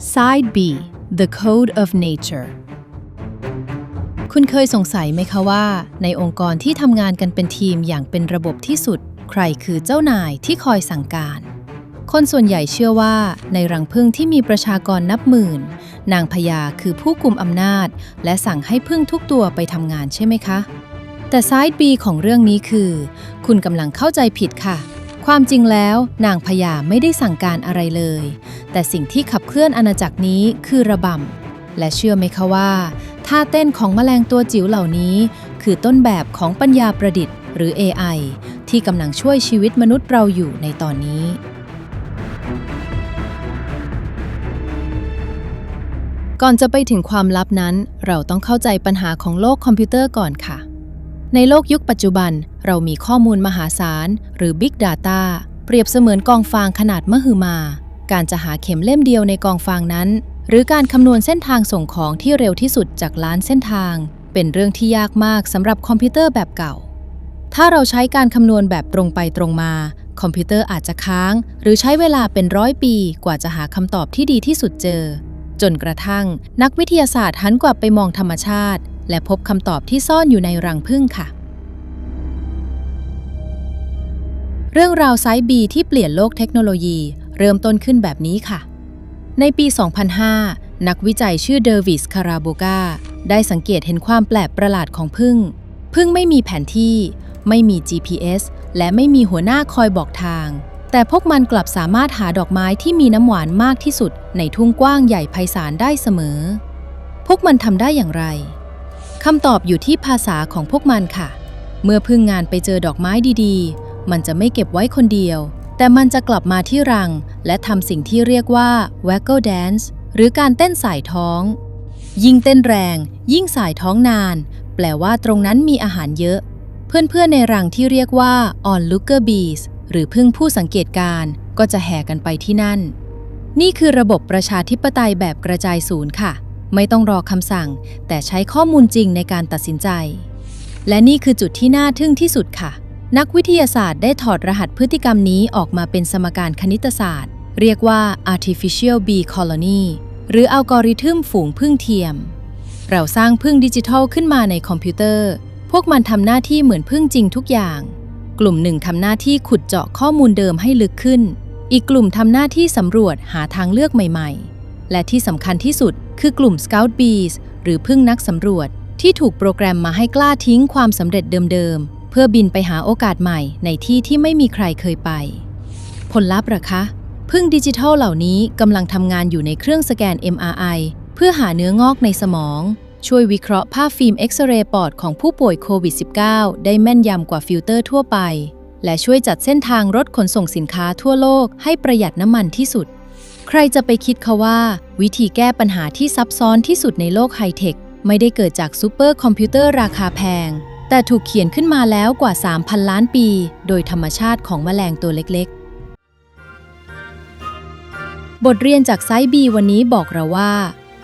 Side B The Code of Nature คุณเคยสงสัยไหมคะว่า ในองค์กรที่ทำงานกันเป็นทีมอย่างเป็นระบบที่สุด ใครคือเจ้านายที่คอยสั่งการ คนส่วนใหญ่เชื่อว่า ในรังผึ้งที่มีประชากรนับหมื่น นางพญาคือผู้กุมอำนาจ และสั่งให้ผึ้งทุกตัวไปทำงานใช่ไหมคะ แต่ไซด์บีของเรื่องนี้คือ คุณกำลังเข้าใจผิดค่ะ ความจริงแล้ว นางพญาไม่ได้สั่งการอะไรเลย แต่สิ่งที่ขับเคลื่อนอาณาจักรนี้คือระบำ และเชื่อไหมคะว่าท่าเต้นของแมลงตัวจิ๋วเหล่านี้ คือต้นแบบของปัญญาประดิษฐ์ หรือ AI ที่กำลังช่วยชีวิตมนุษย์เราอยู่ในตอนนี้ ก่อนจะไปถึงความลับนั้น เราต้องเข้าใจปัญหาของโลกคอมพิวเตอร์ก่อนค่ะ ในโลกยุคปัจจุบัน เรามีข้อมูลมหาศาล หรือ Big Data เปรียบเสมือนกองฟางขนาดมหึมา การจะหาเข็มเล่มเดียวในกองฟางนั้น หรือการคำนวณเส้นทางส่งของที่เร็วที่สุดจากล้านเส้นทาง เป็นเรื่องที่ยากมากสำหรับคอมพิวเตอร์แบบเก่า ถ้าเราใช้การคำนวณแบบตรงไปตรงมา คอมพิวเตอร์อาจจะค้าง หรือใช้เวลาเป็นร้อยปีกว่าจะหาคำตอบที่ดีที่สุดเจอ จนกระทั่ง นักวิทยาศาสตร์หันกลับไปมองธรรมชาติ และพบคำตอบที่ซ่อนอยู่ในรังผึ้งค่ะ เรื่องราวไซส์บีที่เปลี่ยนโลกเทคโนโลยี เริ่มต้นขึ้นแบบนี้ค่ะ ในปี 2005 นักวิจัยชื่อเดอร์วิสคาราโบกาได้สังเกตเห็นความแปลกประหลาดของผึ้งผึ้งไม่มีแผนที่ ไม่มี GPS และไม่มีหัวหน้าคอยบอกทาง แต่พวกมันกลับสามารถหาดอกไม้ที่มีน้ำหวานมากที่สุด ในทุ่งกว้างใหญ่ไพศาลได้เสมอ พวกมันทำได้อย่างไรคำตอบอยู่ที่ภาษาของพวกมันค่ะ เมื่อพึ่งงานไปเจอดอกไม้ดีๆ มันจะไม่เก็บไว้คนเดียว แต่มันจะกลับมาที่รัง และทำสิ่งที่เรียกว่า waggle dance หรือการเต้นสายท้อง ยิ่งเต้นแรง ยิ่งสายท้องนาน แปลว่าตรงนั้นมีอาหารเยอะ เพื่อนๆในรังที่เรียกว่า onlooker bees หรือพึ่งผู้สังเกตการณ์ก็จะแห่กันไปที่นั่น นี่คือระบบประชาธิปไตยแบบกระจายศูนย์ค่ะ ไม่ต้องรอคำสั่ง แต่ใช้ข้อมูลจริงในการตัดสินใจ และนี่คือจุดที่น่าทึ่งที่สุดค่ะ นักวิทยาศาสตร์ได้ถอดรหัสพฤติกรรมนี้ออกมาเป็นสมการคณิตศาสตร์ เรียกว่า artificial bee colony หรืออัลกอริทึมฝูงพึ่งเทียม เราสร้างพึ่งดิจิทัลขึ้นมาในคอมพิวเตอร์ พวกมันทำหน้าที่เหมือนพึ่งจริงทุกอย่าง กลุ่มหนึ่งทำหน้าที่ขุดเจาะข้อมูลเดิมให้ลึกขึ้น อีกกลุ่มทำหน้าที่สำรวจหาทางเลือกใหม่ๆ และที่สำคัญที่สุดคือกลุ่ม Scout Bees หรือพึ่งนักสำรวจที่ถูกโปรแกรมมาให้กล้าทิ้งความสำเร็จเดิมๆ เพื่อบินไปหาโอกาสใหม่ในที่ที่ไม่มีใครเคยไป ผลลัพธ์หรอคะพึ่งดิจิทัลเหล่านี้กำลังทำงานอยู่ในเครื่องสแกน MRI เพื่อหาเนื้องอกในสมอง ช่วยวิเคราะห์ภาพฟิล์มเอ็กซเรย์ปอดของผู้ป่วยโควิด -19 ได้แม่นยำกว่าฟิลเตอร์ทั่วไป และช่วยจัดเส้นทางรถขนส่งสินค้าทั่วโลกให้ประหยัดน้ำมันที่สุด ใครจะไปคิดคะว่า วิธีแก้ปัญหาที่ซับซ้อนที่สุดในโลกไฮเทคไม่ได้เกิดจากซูเปอร์คอมพิวเตอร์ราคาแพง แต่ถูกเขียนขึ้นมาแล้วกว่า 3,000 ล้านปี โดยธรรมชาติของแมลงตัวเล็กๆ บทเรียนจากไซบีวันนี้บอกเราว่า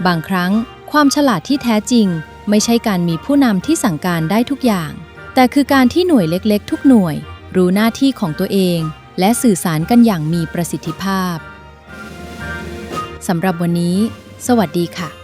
บางครั้งความฉลาดที่แท้จริง ไม่ใช่การมีผู้นำที่สั่งการได้ทุกอย่าง แต่คือการที่หน่วยเล็กๆ ทุกหน่วย รู้หน้าที่ของตัวเอง และสื่อสารกันอย่างมีประสิทธิภาพสำหรับวันนี้ สวัสดีค่ะ